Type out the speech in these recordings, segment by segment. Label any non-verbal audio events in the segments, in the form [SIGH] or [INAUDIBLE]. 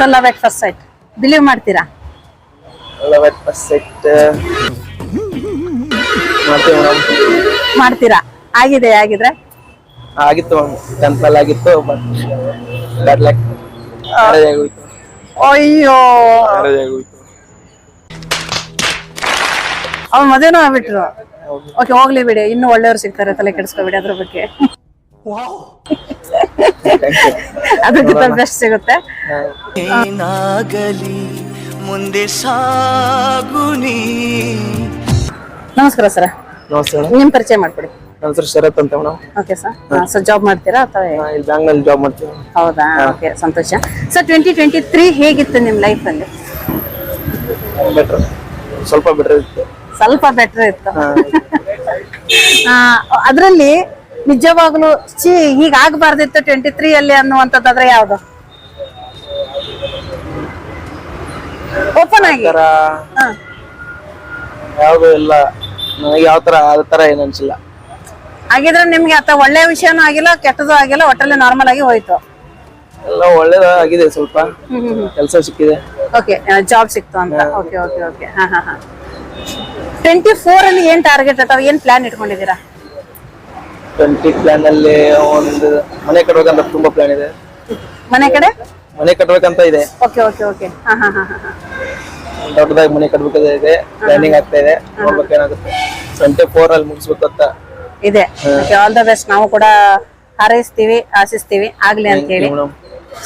It's love at first sight believe ಮಾಡ್ತೀರಾ love at first set ಮಾಡ್ತೀರಾ? ಆಗಿದೆ ಆಗಿದ್ರೆ ಆಗಿತ್ತು ಟೆಂಪಲ್ ಆಗಿತ್ತು ಬಟ್ ಬ್ಯಾಡ್ ಲಕ್ ಆಗೋಯ್ತು. ಅಯ್ಯೋ. ಮ್ಯಾರೇಜ್ ಆಗೋಯ್ತು. ಅವ್ರ ಮದುವೆನೂ ಆಗ್ಬಿಟ್ರು. ಓಕೆ ಹೋಗ್ಲಿ ಬಿಡಿ. ಇನ್ನು ಒಳ್ಳೆಯವ್ರು ಸಿಗ್ತಾರೆ ತಲೆ ಕೆಡಿಸ್ಕೊಬಿಡಿ ಅದ್ರ ಬಗ್ಗೆ. [LAUGHS] ಅದಕ್ಕಿಂತ ಬೆಸ್ಟ್ ಸಿಗುತ್ತೆ. ಏನಾಗಲಿ ಮುಂದೆ ಸಾಗುನಿ ನಮಸ್ಕಾರ ಸರ್. ನಮಸ್ಕಾರ ನಿಮ್ ಪರಿಚಯ ಮಾಡ್ಕೊಡಿ. ನನ್ನ ಹೆಸರು ಶರತ್ ಅಂತ madam. Okay sir. Sir job ಮಾಡ್ತೀರಾ ಅಥವಾ? ಇಲ್ಲಿ ಬ್ಯಾಂಗ್ನಲ್ಲಿ ಜಾಬ್ ಮಾಡ್ತೀವಿ ಹೌದಾ? ಓಕೆ ಸಂತೋಷ. ಸರ್ ಟ್ವೆಂಟಿ ಟ್ವೆಂಟಿ ತ್ರೀ ಹೇಗಿತ್ತು ನಿಮ್ಮ ಲೈಫಲ್ಲಿ ಬೆಟರ್ ಸ್ವಲ್ಪ ಬೆಟ್ರ್ ಇತ್ತು. ಸ್ವಲ್ಪ ಬೆಟರ್ ಇತ್ತು. [LAUGHS] ಅದರಲ್ಲಿ ನಿಜವಾಗ್ಲೂ ಚಿ ಈಗ ಆಗ್ಬಾರ್ದಿತ್ತು ಟ್ವೆಂಟಿ ತ್ರೀ ಅಲ್ಲಿ ಅನ್ನುವಂಥದ್ದಾದ್ರೆ ಯಾವ್ದು? ಓಪನ್ ಆಗಿ. ಯಾವುದು ಇಲ್ಲ. ನನಗೆ ಯಾವ ತರ ಆ ತರ ಏನು ಅನ್ಸಿಲ್ಲ. ಹಾಗಿದ್ರೆ ನಿಮ್ಗೆ ಆತ ಒಳ್ಳೆ ವಿಷಯನೂ ಆಗಿಲ್ಲ ಕೆಟ್ಟದ್ದು ಆಗಿಲ್ಲ ಒಟ್ಟಲ್ಲಿ ನಾರ್ಮಲ್ ಆಗಿ ಹೋಯ್ತು. ಎಲ್ಲ ಒಳ್ಳೇದಾಗಿದೆ ಸ್ವಲ್ಪ. ಕೆಲಸ ಸಿಕ್ಕಿದೆ. ಓಕೆ ಜಾಬ್ ಸಿಕ್ತು ಅಂತ. ಓಕೆ ಓಕೆ ಓಕೆ ಹಾ ಹಾ ಹಾ. ಟ್ವೆಂಟಿ ಫೋರ್ ಅಲ್ಲಿ ಏನ್ ಟಾರ್ಗೆಟ್ ಅಥವಾ ಏನ್ ಪ್ಲಾನ್ ಇಟ್ಕೊಂಡಿದ್ದೀರಾ? ಟ್ವೆಂಟಿ ಪ್ಲಾನ್ ಅಲ್ಲಿ ಒಂದು ಮನೆ ಕಟ್ಟಬೇಕಂತ ತುಂಬಾ ಪ್ಲಾನ್ ಇದೆ. ಮನೆ ಕಡೆ? ಮನೆ ಕಟ್ಟಬೇಕಂತ ಇದೆ. ಓಕೆ ಓಕೆ ಓಕೆ ಹಾ ಹಾ ಹಾ ಹಾ ದೊಡ್ಡದಾಗಿ ಮನೆ ಕಟ್ಟಬೇಕಂತ ಇದೆ. ಪ್ಲಾನಿಂಗ್ ಆಗ್ತಾ ಇದೆ. ನೋಡ್ಬೇಕು ಏನಾಗುತ್ತೆ. ಟ್ವೆಂಟಿ ಫೋರ್ ಅಲ್ಲಿ ಮುಗಿಸ್ಬೇಕು ಅಂತ. ಇದೆ. ಆಲ್ ದ ಬೆಸ್ಟ್ ನಾವು ಕೂಡ ಹಾರೈಸ್ತೀವಿ ಆಶಿಸ್ತೀವಿ. ಆಗ್ಲಿ ಅಂತ ಹೇಳಿ.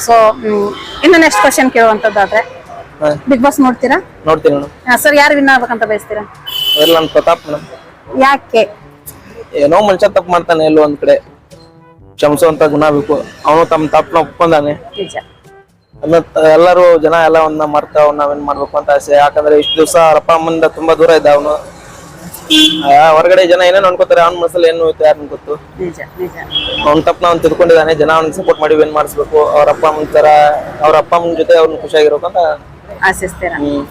ಸೋ ಇನ್ನು ನೆಕ್ಸ್ಟ್ ಕ್ವಶನ್ ಕೇಳುವಂತದ್ದಾದ್ರೆ. ಬಿಗ್ ಬಾಸ್ ನೋಡ್ತೀರಾ? ನೋಡ್ತೀನಿ ಮೇಡಮ್ ಸರ್ ಯಾರು ವಿನ್ ಆಗ್ಬೇಕಂತ ಬಯಸ್ತೀರಾ? ಎಲ್ಲ ಪ್ರತಾಪ್ ಮೇಡಮ್ ಯಾಕೆ? ಏನೋ ಮನುಷ್ಯ ತಪ್ಪು ಮಾಡ್ತಾನೆ ಎಲ್ಲೋ ಒಂದ್ ಕಡೆ. ಕ್ಷಮಿಸುವಂತ ಗುಣ ಬೇಕು. ಅವನು ತಮ್ಮ ತಪ್ಪನ ಒಪ್ಕೊಂಡಾನೆ. ನಿಜ. ಎಲ್ಲರೂ ಜನ ಎಲ್ಲ ಅವನ್ನ ಮರ್ತ ಅವ್ನ ನಾವೇನ್ ಮಾಡ್ಬೇಕು ಅಂತ ಆಸೆ. ಯಾಕಂದ್ರೆ ಇಷ್ಟು ದಿವಸ ಅಪ್ಪ ಅಮ್ಮಂದ ತುಂಬಾ ದೂರ ಇದ್ದ ಅವನು. ಹೊರಗಡೆ ಜನ ಏನೇನು ಅನ್ಕೋತಾರೆ ಅವ್ನ ಮನಸ್ಸಲ್ಲಿ ಏನು ಹೋಯ್ತು ಯಾರು ಗೊತ್ತು. ನಿಜ ನಿಜ. ಅವ್ನ ತಪ್ಪನ ಅವ್ನು ತಿಳ್ಕೊಂಡಿದ್ದಾನೆ ಜನ ಅವ್ನ ಸಪೋರ್ಟ್ ಮಾಡಿ ಏನ್ ಮಾಡಿಸ್ಬೇಕು. ಅವ್ರ ಅಪ್ಪ ಅಮ್ಮನ ತರ ಅವ್ರ ಅಪ್ಪ ಅಮ್ಮನ ಜೊತೆ ಅವ್ರನ್ನ ಖುಷಿಯಾಗಿರ್ಬೇಕು ಅಂತ ಆಶಿಸ್ತೀರಾ? ಹ್ಮ್.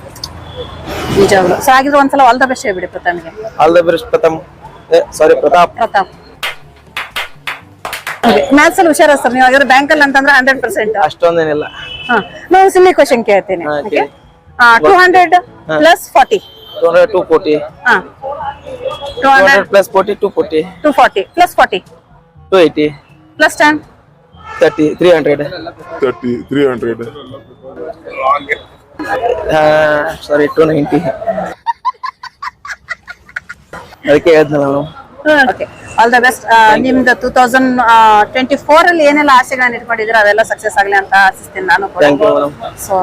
ನಿಜವಾಗ್ಲು ಸೊ ಆಗಿದ್ರೆ ಒಂದ್ಸಲ ಆಲ್ ದ ಬೆಸ್ಟ್ ಹೇಳ್ಬಿಡಿ ಪ್ರಥಮ್ಗೆ. All the best Pratham. Sorry Pratap. Pratap. Maths ಅಲ್ಲಿ ಹುಷಾರ ಸರ್ ನೀವು ಹಾಗಾದ್ರೆ ಬ್ಯಾಂಕ್ ಅಲ್ಲಿ ಅಂತಂದ್ರೆ ಹಂಡ್ರೆಡ್ ಪರ್ಸೆಂಟ್ ಅಷ್ಟೊಂದೇನಿಲ್ಲ. ನಾವು ಸಿಲ್ಲಿ ಕ್ವಶನ್ ಕೇಳ್ತೀನಿ. Two hundred plus forty two hundred two forty ಹಾ. Two hundred hundred plus forty two forty two forty plus forty two eighty plus ten thirty three hundred 30, 300. Sorry two ninety ಅದಕ್ಕೆ ಹೇಳಿದ್ನಲ್ಲ ನಾನು okay all the best ನಿಮ್ದು two thousand twenty four ಅಲ್ಲಿ ಏನೆಲ್ಲ ಆಸೆಗಳನ್ನ ಇಟ್ಕೊಂಡಿದ್ರೆ ಅವೆಲ್ಲ success ಆಗಲಿ ಅಂತ ಆಶಿಸ್ತೀನಿ ನಾನು ಕೂಡ thank you madam so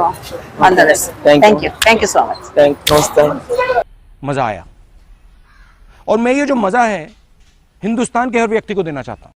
all the best Thank you. Thank you thank you so much thank ನಮಸ್ತೆ मज़ा आया और मैं ये जो मज़ा है हिंदुस्तान के हर व्यक्ति को देना चाहता हूँ